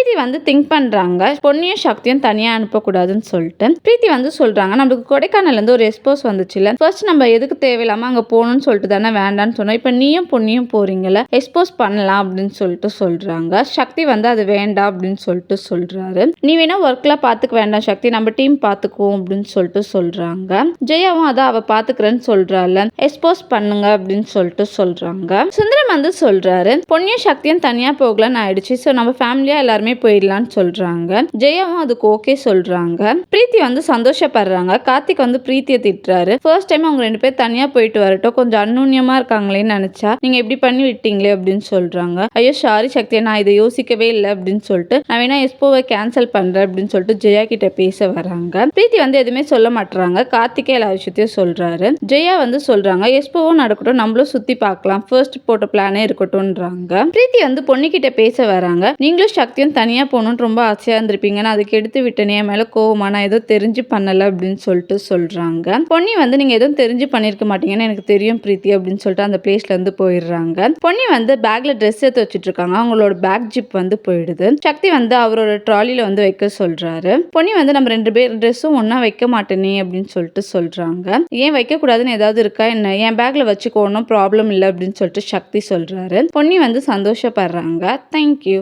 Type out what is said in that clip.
பிரீத்தி வந்து திங்க் பண்ணுறாங்க பொன்னியும் சக்தியும் தனியாக அனுப்பக்கூடாதுன்னு சொல்லிட்டு. பிரீத்தி வந்து சொல்கிறாங்க நம்மளுக்கு கொடைக்கானல்லேருந்து ஒரு எக்ஸ்போஸ் வந்துச்சுல. ஃபர்ஸ்ட் நம்ம எதுக்கு தேவையில்லாமல் அங்கே போகணும்னு சொல்லிட்டு தானே வேண்டான்னு சொன்னோம். இப்போ நீயும் பொன்னியும் போகிறீங்கள எக்ஸ்போஸ் பண்ணலாம் அப்படின்னு சொல்லிட்டு சொல்கிறாங்க சக்தி வந்து அது வேண்டாம் அப்படின்னு சொல்லிட்டு சொல்கிறாரு நீ வேணா ஒர்க்கில் பார்த்துக்க வேண்டாம் சக்தி நம்ம டீம் பார்த்துக்குவோம் அப்படின்னு சொல்லிட்டு சொல்கிறாங்க ஜெயாவும் அதான் அவள் பார்த்துக்கிறேன்னு சொல்கிறாள் எக்ஸ்போஸ் பண்ணுங்க அப்படின்னு சொல்லிட்டு சொல்கிறாங்க சுந்தரம் வந்து சொல்கிறாரு பொன்னியும் சக்தியும் தனியாக போகலன்னு ஆயிடுச்சு. ஸோ நம்ம ஃபேமிலியாக எல்லாருமே போயிடலான்னு சொல்கிறாங்க ஜெயாவும் அதுக்கு ஓகே சொல்கிறாங்க பிரீத்தி வந்து சந்தோஷப்படுறாங்க. கார்த்திக் வந்து பிரீத்தியை திட்டுறாரு. ஃபர்ஸ்ட் டைம் அவங்க ரெண்டு பேர் தனியாக போயிட்டு வரட்டும். கொஞ்சம் அந்நுன்யமாக இருக்காங்களேன்னு நினச்சா நீங்கள் எப்படி பண்ணி விட்டீங்களே அப்படின்னு சொல்கிறாங்க ஐயோ சாரி சக்தியை நான் இதை யோசிக்கவே இல்லை அப்படின்னு சொல்லிட்டு நான் வேணா எஸ்போவை கேன்சல் பண்ணுறேன் அப்படின்னு சொல்லிட்டு ஜெயா கிட்ட பேச வராங்க. பிரீத்தி வந்து எதுவுமே சொல்ல மாட்டுறாங்க கார்த்திகே எல்லா விஷயத்தையும் சொல்றாரு. ஜெயா வந்து சொல்றாங்க எஸ்போவும் நடக்கட்டும். நம்மளும் சுற்றி பார்க்கலாம். ஃபர்ஸ்ட் போட்ட பிளானே இருக்கட்டும்ன்றாங்க. பிரீத்தி வந்து பொண்ணுக்கிட்ட பேச வராங்க. நீங்களும் சக்தியும் தனியாக போகணுன்னு ரொம்ப ஆசையாக இருந்திருப்பீங்க. நான் அதுக்கு எடுத்து விட்டேனே என் மேலே கோவமா நான் ஏதோ தெரிஞ்சு பண்ணலை அப்படின்னு சொல்லிட்டு சொல்கிறாங்க பொன்னி வந்து நீங்கள் எதுவும் தெரிஞ்சு பண்ணியிருக்க மாட்டீங்கன்னு எனக்கு தெரியும் பிரீத்தி அப்படின்னு சொல்லிட்டு அந்த பிளேஸ்லேருந்து போயிடுறாங்க. பொன்னி வந்து பேக்கில் ட்ரெஸ் எடுத்து வச்சுட்டு இருக்காங்க அவங்களோட பேக் ஜிப் வந்து போயிடுது. சக்தி வந்து அவரோட ட்ராலியில் வந்து வைக்க சொல்கிறாரு பொன்னி வந்து நம்ம ரெண்டு பேர் ட்ரெஸ்ஸும் ஒன்றா வைக்க மாட்டேனே அப்படின்னு சொல்லிட்டு சொல்கிறாங்க ஏன் வைக்கக்கூடாதுன்னு ஏதாவது இருக்கா என்ன? என் பேக்கில் வச்சுக்கோ ஒன்றும் ப்ராப்ளம் இல்லை அப்படின்னு சொல்லிட்டு சக்தி சொல்கிறாரு பொன்னி வந்து சந்தோஷப்படுறாங்க. தேங்க்யூ